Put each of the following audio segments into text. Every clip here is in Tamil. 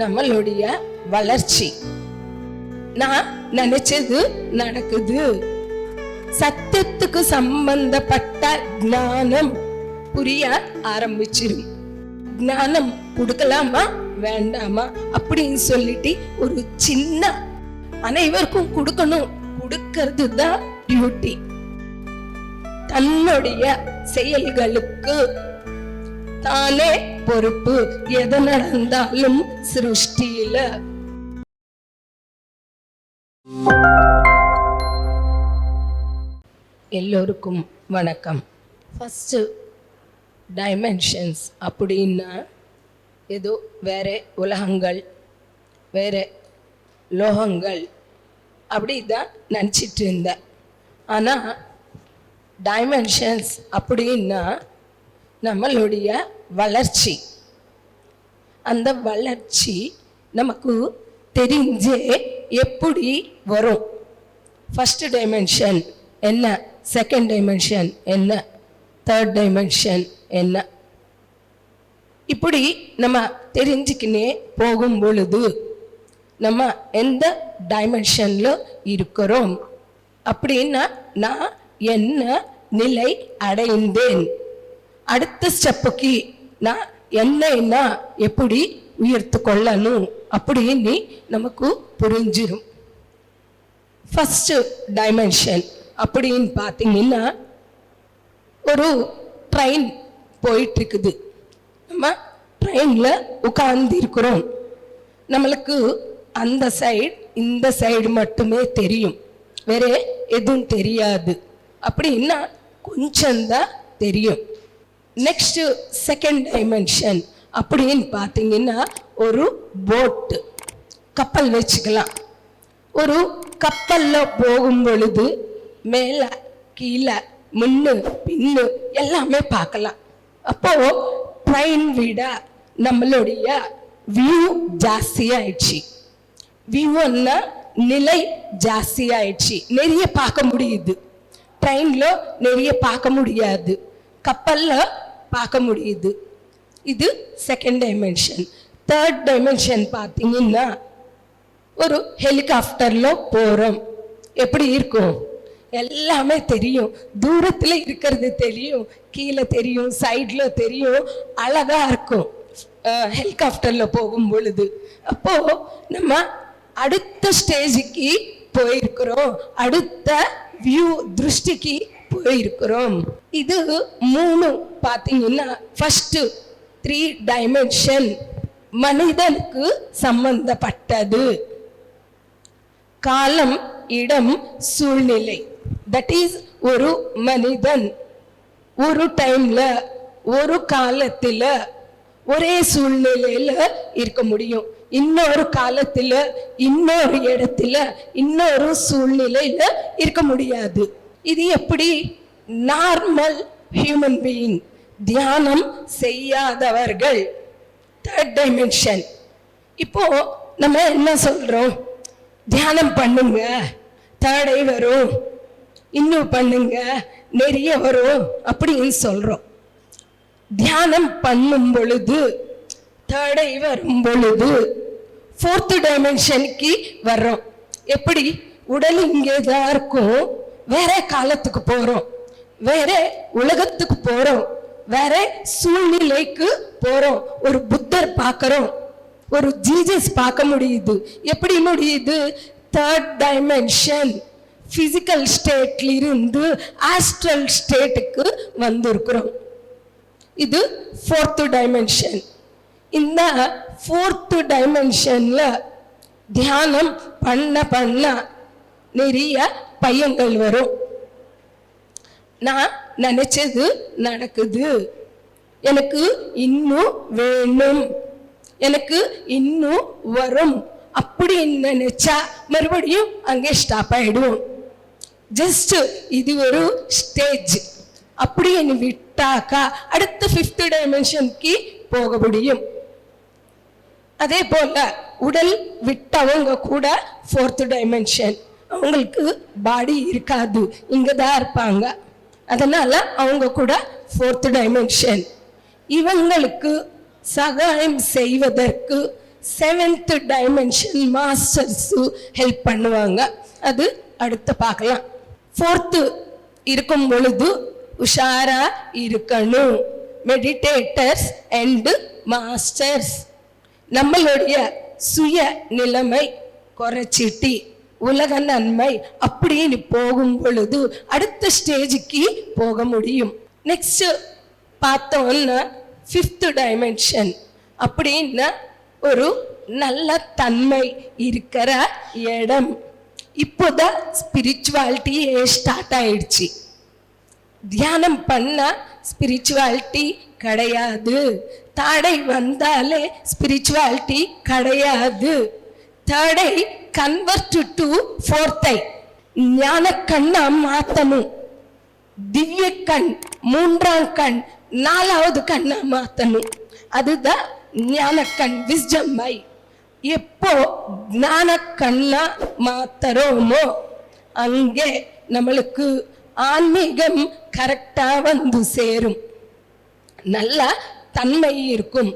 நம்மளுடைய வளர்ச்சி. நான் நினைச்சது நடக்குது. சத்தியத்துக்கு சம்பந்தப்பட்ட ஞானம் புரிய ஆரம்பிச்சிடும் ஞானம் கொடுக்கலாமா? வேண்டாமா? அப்படின்னு சொல்லிட்டு ஒரு சின்ன அனைவருக்கும் கொடுக்கணும். கொடுக்கறது தான் டியூட்டி தன்னுடைய செயல்களுக்கு தானே பொறுப்பு எது நடந்தாலும் சிருஷ்டியில. எல்லோருக்கும் வணக்கம். ஃபஸ்ட்டு டைமென்ஷன்ஸ் அப்படின்னா ஏதோ வேற உலகங்கள் வேற லோகங்கள் அப்படி தான் நினச்சிட்டு இருந்தேன். ஆனால் டைமென்ஷன்ஸ் அப்படின்னா நம்மளுடைய வளர்ச்சி. அந்த வளர்ச்சி நமக்கு தெரிஞ்சே எப்படி வரும்? ஃபஸ்ட் டைமென்ஷன் என்ன? செகண்ட் டைமென்ஷன் என்ன? தேர்ட் டைமென்ஷன் என்ன? இப்படி நம்ம தெரிஞ்சுக்கினே போகும் பொழுது நம்ம எந்த டைமென்ஷனில் இருக்கிறோம்? அப்படின்னா நான் என்ன நிலை அடைந்தேன்? அடுத்த ஸ்டெப்புக்கு நான் என்னன்னா எப்படி உயர்த்து கொள்ளணும் அப்படின்னு நமக்கு புரிஞ்சிடும் ஃபஸ்ட்டு டைமென்ஷன் அப்படின்னு பார்த்தீங்கன்னா ஒரு ட்ரெயின் போயிட்டுருக்குது. நம்ம ட்ரெயினில் உட்கார்ந்துருக்குறோம். நம்மளுக்கு அந்த சைடு இந்த சைடு மட்டுமே தெரியும். வேற எதுவும் தெரியாது. அப்படின்னா கொஞ்சம்தான் தெரியும். நெக்ஸ்ட் செகண்ட் டைமென்ஷன் அப்படின்னு பார்த்தீங்கன்னா ஒரு போட்டு கப்பல் வச்சுக்கலாம். ஒரு கப்பலில் போகும் பொழுது மேலே கீழே முன்னு பின்னு எல்லாமே பார்க்கலாம். அப்போ ட்ரெயின் விட நம்மளுடைய வியூ ஜாஸ்தி ஆயிடுச்சு. வியூன்னா நிலை ஜாஸ்தி ஆயிடுச்சு. நிறைய பார்க்க முடியுது. ட்ரெயினில் நிறைய பார்க்க முடியாது. கப்பலில் பார்க்க முடியுது. இது செகண்ட் டைமென்ஷன் தேர்ட் டைமென்ஷன் பார்த்தீங்கன்னா ஒரு ஹெலிகாப்டரில் போகிறோம் எப்படி இருக்கும்? எல்லாமே தெரியும். தூரத்தில் இருக்கிறது தெரியும். கீழே தெரியும். சைடில் தெரியும். அழகாக இருக்கும். ஹெலிகாப்டரில் போகும் பொழுது. அப்போது நம்ம அடுத்த ஸ்டேஜுக்கு போயிருக்கிறோம். அடுத்த வியூ திருஷ்டிக்கு போயிருக்கிறோம். இது மூணு பார்த்தீங்கன்னா ஃபஸ்ட்டு த்ரீ டைமென்ஷன் மனிதனுக்கு சம்பந்தப்பட்டது. காலம் இடம் சூழ்நிலை. தட் இஸ் ஒரு மனிதன். ஒரு டைம்ல ஒரு காலத்துல ஒரே சூழ்நிலையில இருக்க முடியும். இன்னொரு காலத்துல இன்னொரு இடத்துல இன்னொரு சூழ்நிலையில இருக்க முடியாது. இது எப்படி? நார்மல் ஹியூமன் பீயிங் தியானம் செய்யாதவர்கள். தேர்ட் டைமென்ஷன் இப்போ நம்ம என்ன சொல்றோம்? தியானம் பண்ணுங்க. தடை வரும். இன்னும் பண்ணுங்க. நிறைய வரும் அப்படின்னு சொல்றோம். தியானம் பண்ணும் பொழுது தடை வரும் பொழுது ஃபோர்த்து டைமென்ஷனுக்கு வர்றோம். எப்படி? உடல் இங்கே தான் இருக்கும். வேற காலத்துக்கு போறோம். வேற உலகத்துக்கு போறோம். வேற சூழ்நிலைக்கு போறோம். ஒரு புத்தர் பார்க்கறோம். ஒரு ஜீசஸ் பார்க்க முடியுது. எப்படி முடியுது? தேர்ட் டைமென்ஷன் பிசிக்கல் ஸ்டேட்ல இருந்து ஆஸ்ட்ரல் ஸ்டேட்டுக்கு வந்திருக்கிறோம். இது ஃபோர்த்து டைமென்ஷன் இந்த ஃபோர்த்து டைமென்ஷன்ல தியானம் பண்ண பண்ண நிறைய பையங்கள் வரும். நான் நினைச்சது நடக்குது. எனக்கு இன்னும் வேணும். எனக்கு இன்னும் வரும். அப்படின்னு நினைச்சா மறுபடியும் அங்கே ஸ்டாப் ஆயிடுவோம். ஜஸ்ட் இது ஒரு ஸ்டேஜ் அப்படின்னு விட்டாக்கா அடுத்த ஃபிஃப்த் டைமென்ஷனுக்கு போக முடியும். அதே போல உடல் விட்டவங்க கூட ஃபோர்த் டைமென்ஷன் அவங்களுக்கு பாடி இருக்காது. இங்கே தான் இருப்பாங்க. அதனால் அவங்க கூட ஃபோர்த் டைமென்ஷன் இவங்களுக்கு சகாயம் செய்வதற்கு செவன்த் டைமென்ஷன் மாஸ்டர்ஸு ஹெல்ப் பண்ணுவாங்க. அது அடுத்து பார்க்கலாம். ஃபோர்த்து இருக்கும் பொழுது உஷாரா இருக்கணும். மெடிடேட்டர்ஸ் அண்டு மாஸ்டர்ஸ் நம்மளுடைய சுய நிலைமை குறைச்சிட்டி உலக நன்மை அப்படின்னு போகும் பொழுது அடுத்த ஸ்டேஜுக்கு போக முடியும். நெக்ஸ்ட் பார்த்தோம்னா ஃபிஃப்த் டைமென்ஷன் அப்படின்னா ஒரு நல்ல தன்மை இருக்கிற இடம். இப்போதான் ஸ்பிரிச்சுவாலிட்டியே ஸ்டார்ட் ஆயிடுச்சு. தியானம் பண்ண ஸ்பிரிச்சுவாலிட்டி கிடையாது. தடை வந்தாலே ஸ்பிரிச்சுவாலிட்டி கிடையாது. தடை கன்வெர்ட் டு ஃபோர்த்தை ஞான கண்ணா மாத்தணும். திவ்ய கண் மூன்றாம் கண் நாலாவது கண்ணா மாத்தணும். அதுதான் ஞான கண் விஸ்டம் மை. எப்போ ஞான கண்ணா மாத்தறோமோ அங்கே நம்மளுக்கு ஆன்மீகம் கரெக்டா வந்து சேரும். நல்ல தன்மை இருக்கும்.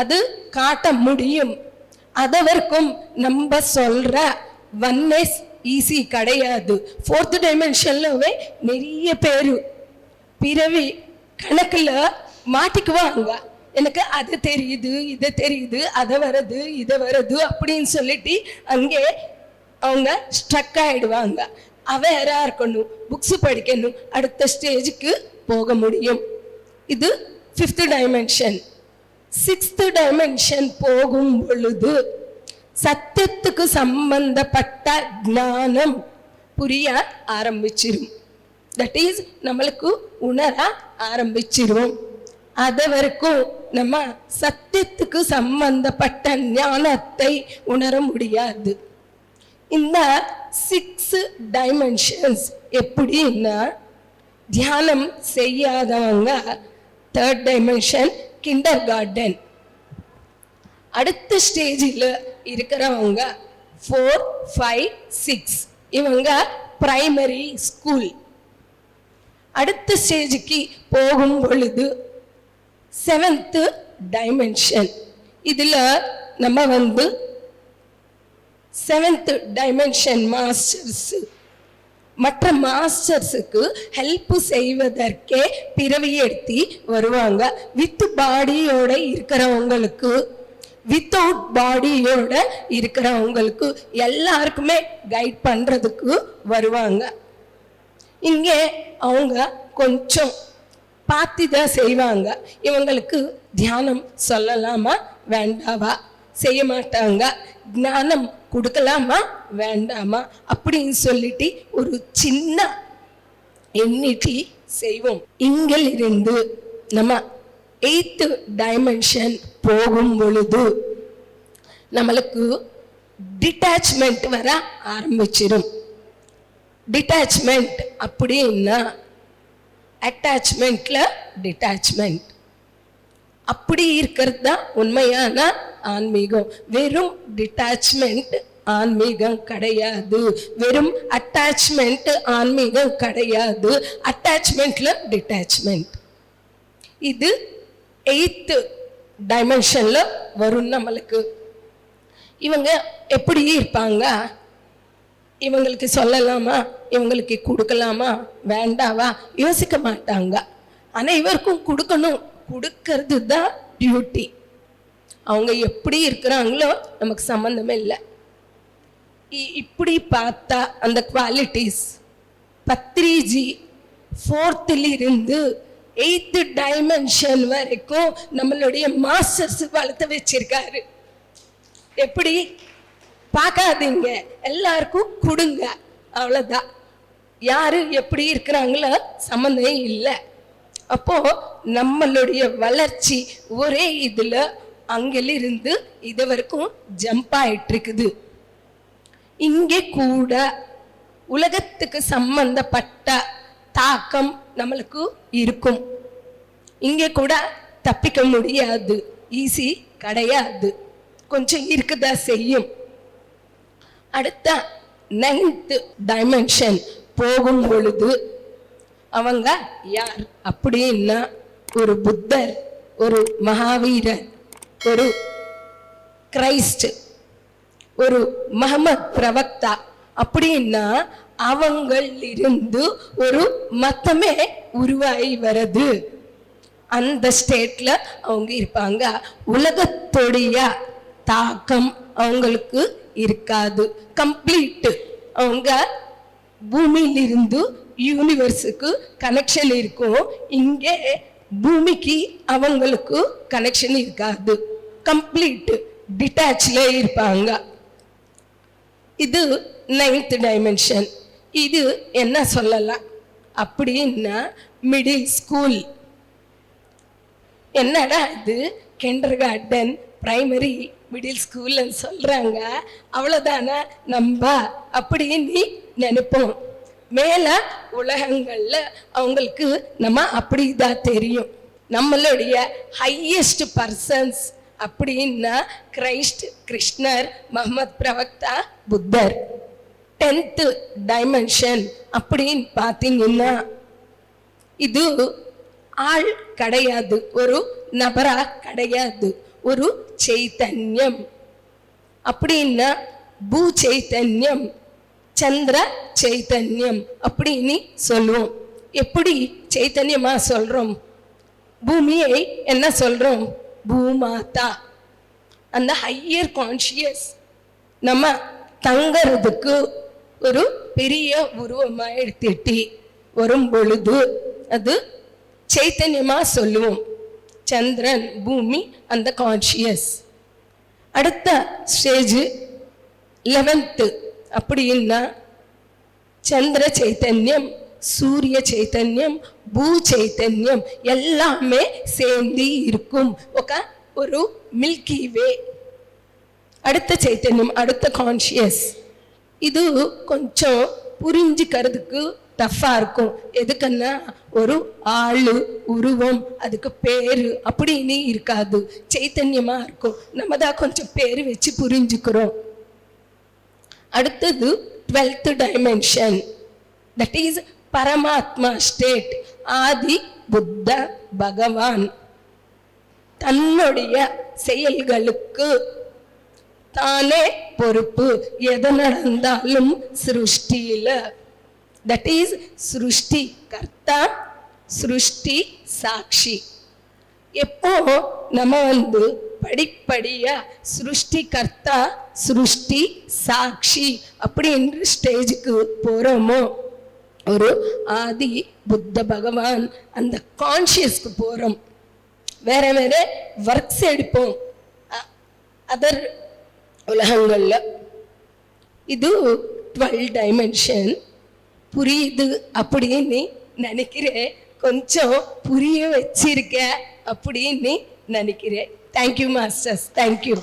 அது காட்ட முடியும். அதவர்க்கும் நம்ம சொல்ற ஒன்னஸ் ஈஸி கிடையாது. ஃபோர்த் டைமென்ஷன்லவே நிறைய பேர் பிறவி கணக்கில் மாட்டிக்குவாங்க. எனக்கு அது தெரியுது இது தெரியுது அதை வருது இதை வருது அப்படின்னு சொல்லிட்டு அங்கே அவங்க ஸ்ட்ரக் ஆகிடுவாங்க அவேராக இருக்கணும்? புக்ஸ் படிக்கணும். அடுத்த ஸ்டேஜுக்கு போக முடியும். இது ஃபிஃப்த் டைமென்ஷன் சிக்ஸ்த் டைமென்ஷன் போகும் பொழுது சத்தியத்துக்கு சம்பந்தப்பட்ட ஞானம் புரிய ஆரம்பிச்சிரும். தட் இஸ் நம்மளுக்கு உணர ஆரம்பிச்சிருவோம் அது வரைக்கும் நம்ம சத்தியத்துக்கு சம்பந்தப்பட்ட ஞானத்தை உணர முடியாது. இந்த சிக்ஸ் டைமென்ஷன்ஸ் எப்படின்னா தியானம் செய்யாதவங்க தேர்ட் டைமென்ஷன் கிண்டர் கார்டன் அடுத்த ஸ்டேஜில் இருக்கிறவங்க ஃபோர் ஃபைவ் சிக்ஸ் இவங்க பிரைமரி ஸ்கூல் அடுத்த ஸ்டேஜுக்கு போகும் பொழுது செவன்த்து டைமென்ஷன் இதில் நம்ம வந்து செவன்த் டைமென்ஷன் மாஸ்டர்ஸ் மற்ற மாஸ்டர்ஸுக்கு ஹெல்ப் செய்வதற்கே பிறவி எடுத்தி வருவாங்க. வித் பாடியோட இருக்கிறவங்களுக்கு வித்தவுட் பாடியோட இருக்கிறவங்களுக்கு எல்லாருக்குமே கைட் பண்ணுறதுக்கு வருவாங்க. இங்கே அவங்க கொஞ்சம் பார்த்து தான் செய்வாங்க. இவங்களுக்கு தியானம் சொல்லலாமா? வேண்டாவா? செய்ய மாட்டாங்க ஞானம் கொடுக்கலாமா? வேண்டாமா? அப்படின்னு சொல்லிட்டு ஒரு சின்ன எண்ணிக்கை செய்வோம். இங்கிலிருந்து நம்ம எய்த்து டைமென்ஷன் போகும் பொழுது நம்மளுக்கு டிட்டாச்மெண்ட் வர ஆரம்பிச்சிடும் டிட்டாச்மெண்ட் அப்படின்னா அட்டாச்மெண்ட்ல டிட்டாச்மெண்ட் அப்படி இருக்கிறது தான் உண்மையான ஆன்மீகம். வெறும் டிட்டாச்மெண்ட் ஆன்மீகம் கிடையாது. வெறும் அட்டாச்மெண்ட் ஆன்மீகம் கிடையாது. அட்டாச்மெண்ட்ல டிட்டாச்மெண்ட் இது எயித்து டைமென்ஷன்ல வரும் நம்மளுக்கு. இவங்க எப்படி இருப்பாங்க? இவங்களுக்கு சொல்லலாமா? இவங்களுக்கு கொடுக்கலாமா? வேண்டாவா? யோசிக்க மாட்டாங்க. அனைவருக்கும் கொடுக்கணும். கொடுக்கறது தான் டியூட்டி அவங்க எப்படி இருக்கிறாங்களோ நமக்கு சம்மந்தமே இல்லை. இ- இப்படி பார்த்தா அந்த குவாலிட்டிஸ் பத்ரிஜி ஃபோர்த்திலிருந்து எயித்து டைமென்ஷன் வரைக்கும் நம்மளுடைய மாஸ்டர்ஸ் வளர்த்து வச்சிருக்காரு. எப்படி? பார்க்காதீங்க. எல்லாருக்கும் கொடுங்க. அவ்வளோதான் யாரு எப்படி இருக்கிறாங்களோ சம்மந்தம் இல்லை. அப்போ நம்மளுடைய வளர்ச்சி ஒரே இதுல அங்கிலிருந்து இது வரைக்கும் ஜம்ப் ஆயிட்டு இருக்குது இங்கே கூட உலகத்துக்கு சம்பந்தப்பட்ட தாக்கம் நம்மளுக்கு இருக்கும். இங்கே கூட தப்பிக்க முடியாது ஈஸி கிடையாது. கொஞ்சம் இருக்குதா செய்யும். அடுத்த நைன்த் டைமென்ஷன் போகும் பொழுது அவங்க யார் அப்படின்னா ஒரு புத்தர் ஒரு மகாவீரர் ஒரு கிரைஸ்ட் ஒரு மஹமத் பிரவக்தா. அப்படின்னா அவங்களிருந்து ஒரு மத்தமே உருவாகி வருது அந்த ஸ்டேட்ல அவங்க இருப்பாங்க. உலகத்துடைய தாக்கம் அவங்களுக்கு இருக்காது. கம்ப்ளீட்டு அவங்க பூமியிலிருந்து யூனிவர்ஸுக்கு கனெக்ஷன் இருக்கும் இங்கே பூமிக்கு அவங்களுக்கு கனெக்ஷன் இருக்காது. கம்ப்ளீட் டிட்டாச்ல இருப்பாங்க. இது நைன்த் டைமென்ஷன் இது என்ன சொல்லலாம்? அப்படின்னா மிடில் ஸ்கூல் என்னடா இது? கிண்டர் கார்டன் பிரைமரி மிடில் ஸ்கூல்னு சொல்கிறாங்க அவ்வளோதானே நம்ம அப்படின்னு நினைப்போம். மேல உலகங்கள்ல அவங்களுக்கு நம்ம அப்படிதான் தெரியும். நம்மளுடைய ஹையஸ்ட் பர்சன்ஸ் அப்படின்னா கிரைஸ்ட் கிருஷ்ணர் மஹமத் பிரவக்தா புத்தர் டென்த்து டைமென்ஷன் அப்படின்னு பார்த்தீங்கன்னா இது ஆள் கிடையாது ஒரு நபரா கிடையாது ஒரு சைத்தன்யம். அப்படின்னா பூ சைத்தன்யம். சந்திர சைத்தன்யம் அப்படின்னு சொல்லுவோம். எப்படி சைத்தன்யமா சொல்றோம்? பூமியை என்ன சொல்றோம்? பூமாதா. அந்த ஹையர் கான்ஷியஸ் நம்ம தங்கறதுக்கு ஒரு பெரிய உருவமா எடுத்துட்டு வரும் பொழுது அது சைத்தன்யமா சொல்லுவோம். சந்திரன் பூமி அந்த கான்ஷியஸ் அடுத்த ஸ்டேஜ் லெவன்த்து அப்படின்னா చంద్ర చైతన్యం சூரிய చైతన్యం பூ చైతన్యం எல்லாமே சேர்ந்து இருக்கும் ఒక ஒரு மில்கி வே அடுத்த చైతన్యం அடுத்த கான்ஷியஸ் இது கொஞ்சம் புரிஞ்சுக்கிறதுக்கு டஃப்பாக இருக்கும் எதுக்குன்னா ஒரு ஆளு உருவம் அதுக்கு பேரு அப்படின்னு இருக்காது சைத்தன்யமா இருக்கும் நம்ம தான் கொஞ்சம் பேர் வச்சு புரிஞ்சுக்கிறோம் அடுத்தது டுவெல்த் டைமென்ஷன் தட் இஸ் பரமாத்மா ஸ்டேட் ஆதி புத்த பகவான் தன்னுடைய செயல்களுக்கு தானே பொறுப்பு. எது நடந்தாலும் சிருஷ்டியில. தட் இஸ் சிருஷ்டி கர்த்தா சிருஷ்டி சாட்சி. எப்போ நம்ம வந்து படிப்படியா சிருஷ்டி கர்த்தா சிருஷ்டி சாட்சி அப்படின்ற ஸ்டேஜுக்கு போறோமோ? ஒரு ஆதி புத்த பகவான் அந்த கான்ஷியஸ்க்கு போறோம். வேற வேற ஒர்க்ஸ் எடுப்போம். அதர் உலகங்கள்ல. இது டுவெல் டைமென்ஷன் புரியுது அப்படின்னு நினைக்கிறேன். கொஞ்சம் புரிய வச்சிருக்க அப்படின்னு நினைக்கிறேன். Thank you, masters. Thank you.